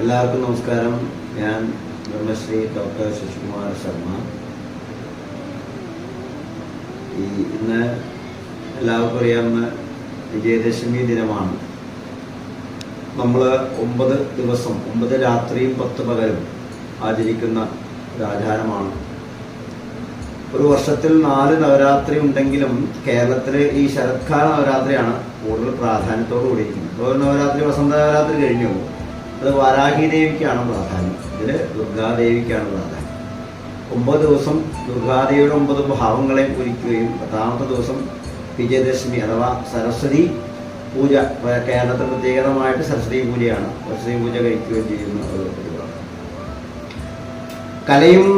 എല്ലാവർക്കും നമസ്കാരം. ഞാൻ ബ്രഹ്മശ്രീ ഡോക്ടർ ശശികുമാർ ശർമ്മ. ഈ ഇന്ന് എല്ലാവർക്കും അറിയാവുന്ന വിജയദശമി ദിനമാണ്. നമ്മൾ ഒമ്പത് ദിവസം ഒമ്പത് രാത്രിയും പത്ത് പകലും ആചരിക്കുന്ന ഒരു ആചാരമാണ്. ഒരു വർഷത്തിൽ നാല് നവരാത്രി ഉണ്ടെങ്കിലും കേരളത്തിലെ ഈ ശരത്കാല നവരാത്രിയാണ് കൂടുതൽ പ്രാധാന്യത്തോടു കൂടിയിരിക്കുന്നത്. ഒരു നവരാത്രി വസന്ത നവരാത്രി കഴിഞ്ഞു. അത് വാരാഹി ദേവിക്കാണ് പ്രാധാന്യം. ഇതിൽ ദുർഗാദേവിക്കാണ് പ്രാധാന്യം. ഒമ്പത് ദിവസം ദുർഗാദേവിയുടെ ഒമ്പത് ഭാവങ്ങളെ പൂജിക്കുകയും പത്താമത്തെ ദിവസം വിജയദശമി അഥവാ സരസ്വതി പൂജ കേരളത്തിൽ പ്രത്യേകമായിട്ട് സരസ്വതി പൂജയാണ്. സരസ്വതി പൂജ കഴിക്കുകയും ചെയ്യുന്ന ഒരു പരിപാടി. കലയും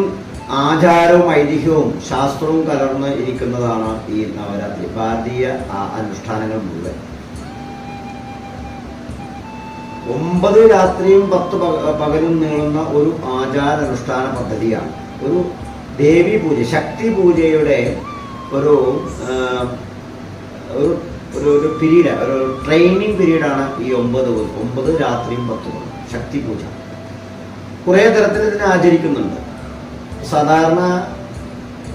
ആചാരവും ഐതിഹ്യവും ശാസ്ത്രവും കലർന്ന് ഇരിക്കുന്നതാണ് ഈ നവരാത്രി. ഭാരതീയ അനുഷ്ഠാനങ്ങൾ മുഴുവൻ. ഒമ്പത് രാത്രിയും പത്ത് പക- പകലും നീളുന്ന ഒരു ആചാരാനുഷ്ഠാന പദ്ധതിയാണ്. ഒരു ദേവി പൂജ ശക്തി പൂജയുടെ ഒരു ഒരു ഒരു ഒരു പീരീഡ് ഒരു ട്രെയിനിങ് പീരീഡാണ് ഈ ഒമ്പത് ഒമ്പത് രാത്രിയും പത്ത് ശക്തി പൂജ. കുറേ തരത്തിൽ ഇതിനെ ആചരിക്കുന്നുണ്ട്. സാധാരണ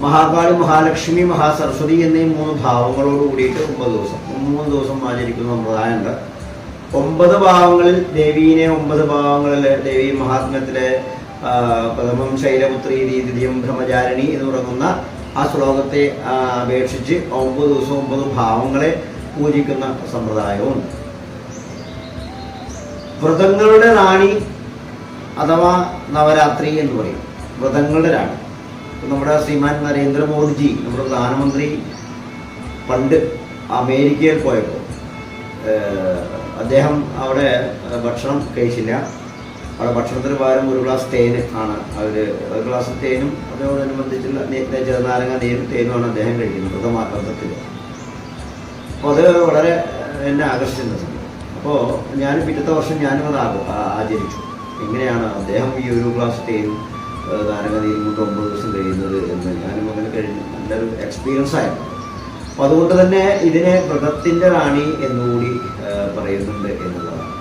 മഹാകാളി മഹാലക്ഷ്മി മഹാസരസ്വതി എന്നീ മൂന്ന് ഭാവങ്ങളോട് കൂടിയിട്ട് ഒമ്പത് ദിവസം മൂന്ന് ദിവസം ആചരിക്കുന്ന സമ്പ്രദായമുണ്ട്. ഒമ്പത് ഭാവങ്ങളിൽ ദേവീനെ ഒമ്പത് ഭാവങ്ങളിൽ ദേവി മഹാത്മ്യത്തിലെ പ്രഥമം ശൈലപുത്രി ദ്വിതീയം ബ്രഹ്മചാരിണി എന്ന് തുടങ്ങുന്ന ആ ശ്ലോകത്തെ അപേക്ഷിച്ച് ഒമ്പത് ദിവസം ഒമ്പത് ഭാവങ്ങളെ പൂജിക്കുന്ന സമ്പ്രദായവും. വ്രതങ്ങളുടെ റാണി അഥവാ നവരാത്രി എന്ന് പറയും. വ്രതങ്ങളുടെ റാണി. നമ്മുടെ ശ്രീമാൻ നരേന്ദ്രമോദിജി നമ്മുടെ പ്രധാനമന്ത്രി പണ്ട് അമേരിക്കയിൽ പോയപ്പോൾ അദ്ദേഹം അവിടെ ഭക്ഷണം കഴിച്ചില്ല. അവിടെ ഭക്ഷണത്തിന് പകരം ഒരു ഗ്ലാസ് തേൻ ആണ് അവർ ഒരു ഗ്ലാസ് തേനും അതോടനുബന്ധിച്ചുള്ള ചെറുനാരങ്ങ നീരും തേനുമാണ് അദ്ദേഹം കഴിക്കുന്നത് വ്രതമാർത്ഥത്തിൽ അപ്പോൾ അത് വളരെ എന്നെ ആകർഷിച്ചിരുന്ന സംഭവം അപ്പോൾ ഞാൻ പിറ്റത്തെ വർഷം ഞാനും അത് ആചരിച്ചു. എങ്ങനെയാണ് അദ്ദേഹം ഈ ഒരു ഗ്ലാസ് തേനും നാരങ്ങ നീരും കൊണ്ട് ഒമ്പത് ദിവസം കഴിയുന്നത് എന്ന് ഞാനും അങ്ങനെ കഴിഞ്ഞു. നല്ലൊരു എക്സ്പീരിയൻസ് ആയിരുന്നു. അപ്പോൾ അതുകൊണ്ട് തന്നെ ഇതിനെ വ്രതത്തിന്റെ റാണി എന്നുകൂടി പറയുന്നുണ്ട് എന്നുള്ളതാണ്.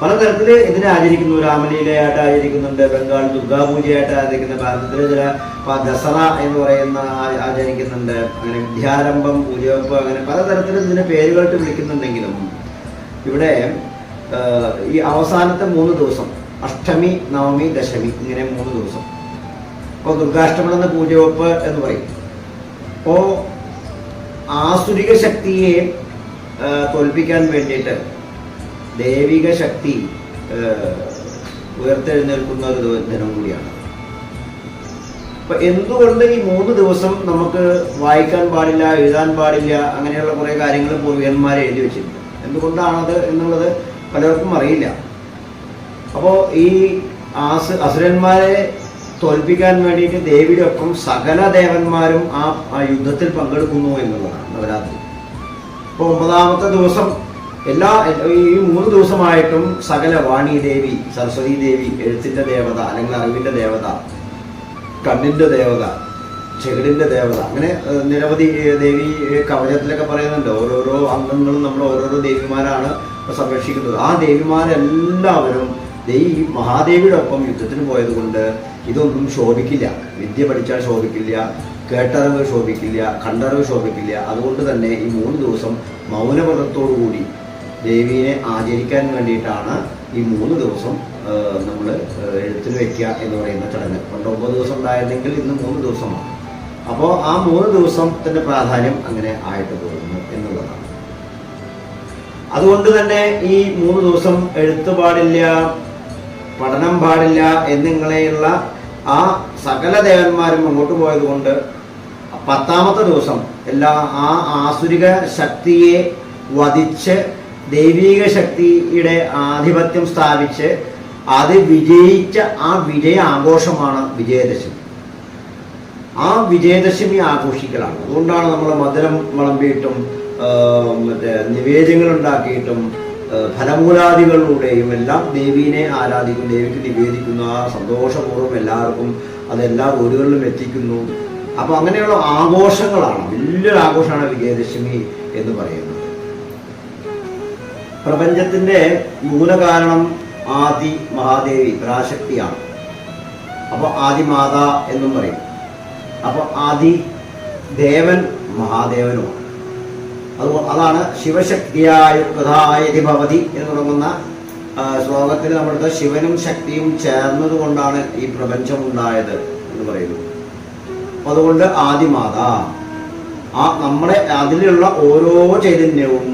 പലതരത്തിൽ ഇതിനെ ആചരിക്കുന്നു? രാമലീലയായിട്ട് ആചരിക്കുന്നുണ്ട് ബംഗാൾ ദുർഗാപൂജയായിട്ട് ആചരിക്കുന്ന ഭാരതത്തിലെ ചില ദസറ എന്ന് പറയുന്ന ആചരിക്കുന്നുണ്ട്. അങ്ങനെ വിദ്യാരംഭം പൂജവെപ്പ് അങ്ങനെ പലതരത്തിൽ ഇതിനെ പേരുകളിട്ട് വിളിക്കുന്നുണ്ടെങ്കിലും ഇവിടെ ഈ അവസാനത്തെ മൂന്ന് ദിവസം അഷ്ടമി നവമി ദശമി ഇങ്ങനെ മൂന്ന് ദിവസം. അപ്പോൾ ദുർഗാഷ്ടമി എന്ന പൂജവെപ്പ് എന്ന് പറയും. അപ്പോൾ ആസുരിക ശക്തിയെ തോൽപ്പിക്കാൻ വേണ്ടിയിട്ട് ദൈവിക ശക്തി ഉയർത്തെഴുന്നേൽക്കുന്ന ഒരു ദിനം കൂടിയാണ്. അപ്പൊ എന്തുകൊണ്ട് ഈ മൂന്ന് ദിവസം നമുക്ക് വായിക്കാൻ പാടില്ല എഴുതാൻ പാടില്ല അങ്ങനെയുള്ള കുറെ കാര്യങ്ങൾ പൂർവികന്മാർ എഴുതി വെച്ചിട്ടുണ്ട്. എന്തുകൊണ്ടാണത് എന്നുള്ളത് പലർക്കും അറിയില്ല. അപ്പോൾ ഈ ആസ് അസുരന്മാരെ തോൽപ്പിക്കാൻ വേണ്ടിയിട്ട് ദേവിയുടെ ഒപ്പം സകല ദേവന്മാരും ആ യുദ്ധത്തിൽ പങ്കെടുക്കുന്നു എന്നുള്ളതാണ് നവരാത്രി. അപ്പോൾ ഒമ്പതാമത്തെ ദിവസം എല്ലാ ഈ മൂന്ന് ദിവസമായിട്ടും സകല വാണി ദേവി സരസ്വതി ദേവി എഴുത്തിന്റെ ദേവത അല്ലെങ്കിൽ അറിവിന്റെ ദേവത കണ്ണിന്റെ ദേവത ചെകിടിന്റെ ദേവത അങ്ങനെ നിരവധി ദേവി കവചത്തിലൊക്കെ പറയുന്നുണ്ട്. ഓരോരോ അംഗങ്ങളും നമ്മൾ ഓരോരോ ദേവിമാരാണ് സംരക്ഷിക്കുന്നത്. ആ ദേവിമാരെല്ലാവരും ഈ മഹാദേവിയുടെ ഒപ്പം യുദ്ധത്തിന് പോയത് കൊണ്ട് ഇതൊന്നും ശോഭിക്കില്ല. വിദ്യ പഠിച്ചാൽ ശോഭിക്കില്ല. കേട്ടറിവ് ശോഭിക്കില്ല കണ്ടറിവ് ശോഭിക്കില്ല. അതുകൊണ്ട് തന്നെ ഈ മൂന്ന് ദിവസം മൗനവ്രതത്തോടു കൂടി ദേവീനെ ആചരിക്കാൻ വേണ്ടിയിട്ടാണ് ഈ മൂന്ന് ദിവസം നമ്മൾ എഴുത്തിൽ വയ്ക്കുക എന്ന് പറയുന്ന ചടങ്ങ്. പണ്ട് ഒമ്പത് ദിവസം ഉണ്ടായിരുന്നെങ്കിൽ ഇന്ന് മൂന്ന് ദിവസമാണ്. അപ്പോൾ ആ മൂന്ന് ദിവസത്തിന്റെ പ്രാധാന്യം അങ്ങനെ ആയിട്ട് പോകുന്നു എന്നുള്ളതാണ്. അതുകൊണ്ട് തന്നെ ഈ മൂന്ന് ദിവസം എഴുത്ത് പാടില്ല പഠനം പാടില്ല എന്നിങ്ങനെയുള്ള ആ സകല ദേവന്മാരും അങ്ങോട്ട് പോയത് കൊണ്ട് പത്താമത്തെ ദിവസം എല്ലാ ആ ആസുരിക ശക്തിയെ വധിച്ച് ദൈവീക ശക്തിയുടെ ആധിപത്യം സ്ഥാപിച്ച് അത് വിജയിച്ച ആ വിജയ ആഘോഷമാണ് വിജയദശമി. ആ വിജയദശമി ആഘോഷിക്കലാണ്. അതുകൊണ്ടാണ് നമ്മൾ മധുരം വിളമ്പിയിട്ടും മറ്റേ നിവേദ്യങ്ങൾ ഉണ്ടാക്കിയിട്ടും ഫലമൂലാദികളിലൂടെയും എല്ലാം ദേവീനെ ആരാധിക്കും ദേവിക്ക് നിവേദിക്കുന്നു ആ സന്തോഷപൂർവം എല്ലാവർക്കും അതെല്ലാ വീടുകളിലും എത്തിക്കുന്നു. അപ്പൊ അങ്ങനെയുള്ള ആഘോഷങ്ങളാണ്. വലിയൊരു ആഘോഷമാണ് വിജയദശമി എന്ന് പറയുന്നത്. പ്രപഞ്ചത്തിന്റെ മൂലകാരണം ആദി മഹാദേവി പരാശക്തിയാണ്. അപ്പോൾ ആദിമാത എന്നും പറയും. അപ്പോൾ ആദി ദേവൻ മഹാദേവനുമാണ്. അത് അതാണ് ശിവശക്തിയായുക്തായതി ഭവതി എന്ന് തുടങ്ങുന്ന ശ്ലോകത്തിൽ നമ്മുടെ ശിവനും ശക്തിയും ചേർന്നതുകൊണ്ടാണ് ഈ പ്രപഞ്ചം ഉണ്ടായത് എന്ന് പറയുന്നു. അതുകൊണ്ട് ആദിമാത. ആ നമ്മുടെ അതിലുള്ള ഓരോ ചൈതന്യവും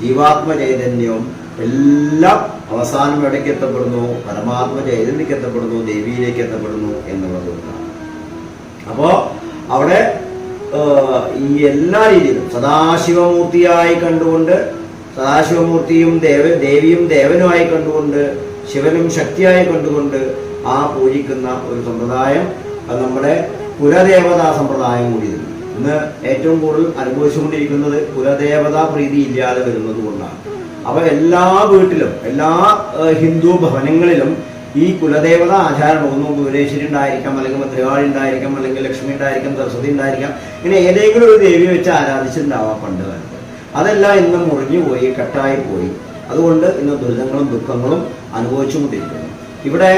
ജീവാത്മ ചൈതന്യവും എല്ലാം അവസാനം എവിടേക്ക് എത്തപ്പെടുന്നു? പരമാത്മ ചൈതന്യക്ക് എത്തപ്പെടുന്നു ദേവിയിലേക്ക് എത്തപ്പെടുന്നു എന്നുള്ളത് അപ്പോ അവിടെ ഈ എല്ലാ രീതിയിലും സദാശിവമൂർത്തിയായി കണ്ടുകൊണ്ട് സദാശിവമൂർത്തിയും ദേവ ദേവിയും ദേവനുമായി കണ്ടുകൊണ്ട് ശിവനും ശക്തിയായി കണ്ടുകൊണ്ട് ആ പൂജിക്കുന്ന ഒരു സമ്പ്രദായം നമ്മുടെ കുലദേവതാ സമ്പ്രദായം കൂടി ഇതിൽ ഇന്ന് ഏറ്റവും കൂടുതൽ അനുഭവിച്ചുകൊണ്ടിരിക്കുന്നത് കുലദേവതാ പ്രീതി ഇല്ലാതെ വരുന്നത് കൊണ്ടാണ്. അപ്പൊ എല്ലാ വീട്ടിലും എല്ലാ ഹിന്ദു ഭവനങ്ങളിലും ഈ കുലദേവത ആചാരം ഒന്ന് ഭുവനേശ്വരി ഉണ്ടായിരിക്കാം അല്ലെങ്കിൽ മദ്രകാളി ഉണ്ടായിരിക്കാം അല്ലെങ്കിൽ ലക്ഷ്മി ഉണ്ടായിരിക്കാം സരസ്വതി ഉണ്ടായിരിക്കാം. ഇങ്ങനെ ഏതെങ്കിലും ഒരു ദേവി വെച്ച് ആരാധിച്ചിട്ടുണ്ടാവാം പണ്ട് കാലത്ത്. അതെല്ലാം ഇന്ന് മുറിഞ്ഞു പോയി കെട്ടായി പോയി. അതുകൊണ്ട് ഇന്ന് ദുരിതങ്ങളും ദുഃഖങ്ങളും അനുഭവിച്ചുകൊണ്ടിരിക്കുന്നു. ഇവിടെ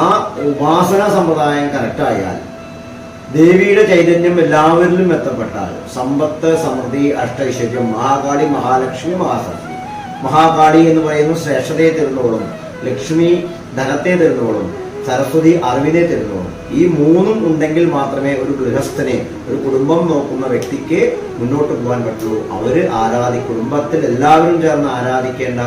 ആ ഉപാസന സമ്പ്രദായം കറക്റ്റായാൽ ദേവിയുടെ ചൈതന്യം എല്ലാവരിലും എത്തപ്പെട്ടാൽ സമ്പത്ത് സമൃദ്ധി അഷ്ടൈശ്വര്യം മഹാകാളി മഹാലക്ഷ്മി മഹാസരസ്വതി. മഹാകാളി എന്ന് പറയുന്ന ശ്രേഷ്ഠതയെ തരുന്നോളും ലക്ഷ്മി ധനത്തെ തരുന്നോളും സരസ്വതി അറിവിനെ തരുന്നോളും ഈ മൂന്നും ഉണ്ടെങ്കിൽ മാത്രമേ ഒരു ഗൃഹസ്ഥനെ ഒരു കുടുംബം നോക്കുന്ന വ്യക്തിക്ക് മുന്നോട്ട് പോകാൻ പറ്റുള്ളൂ. അവർ ആരാധി കുടുംബത്തിൽ എല്ലാവരും ചേർന്ന് ആരാധിക്കേണ്ട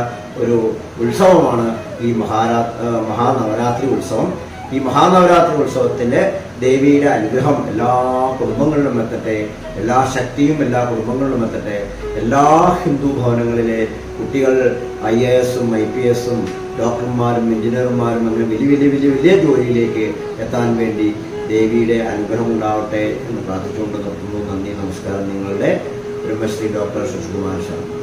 ഒരു ഉത്സവമാണ് ഈ മഹാരാ മഹാനവരാത്രി ഉത്സവം. ഈ മഹാനവരാത്രി ഉത്സവത്തിന്റെ ദേവിയുടെ അനുഗ്രഹം എല്ലാ കുടുംബങ്ങളിലും എത്തട്ടെ എല്ലാ ശക്തിയും എല്ലാ കുടുംബങ്ങളിലും എത്തട്ടെ എല്ലാ ഹിന്ദു ഭവനങ്ങളിലെ കുട്ടികൾ ഐ എ എസും ഐ പി എസും ഡോക്ടർമാരും എഞ്ചിനീയർമാരും അങ്ങനെ വലിയ വലിയ വലിയ വലിയ ജോലിയിലേക്ക് എത്താൻ വേണ്ടി ദേവിയുടെ അനുഗ്രഹം ഉണ്ടാവട്ടെ എന്ന് പ്രാർത്ഥിച്ചുകൊണ്ട് നിർത്തുന്നു. നന്ദി നമസ്കാരം. നിങ്ങളുടെ ബ്രഹ്മശ്രീ ഡോക്ടർ ശശികുമാർ ശർമ്മ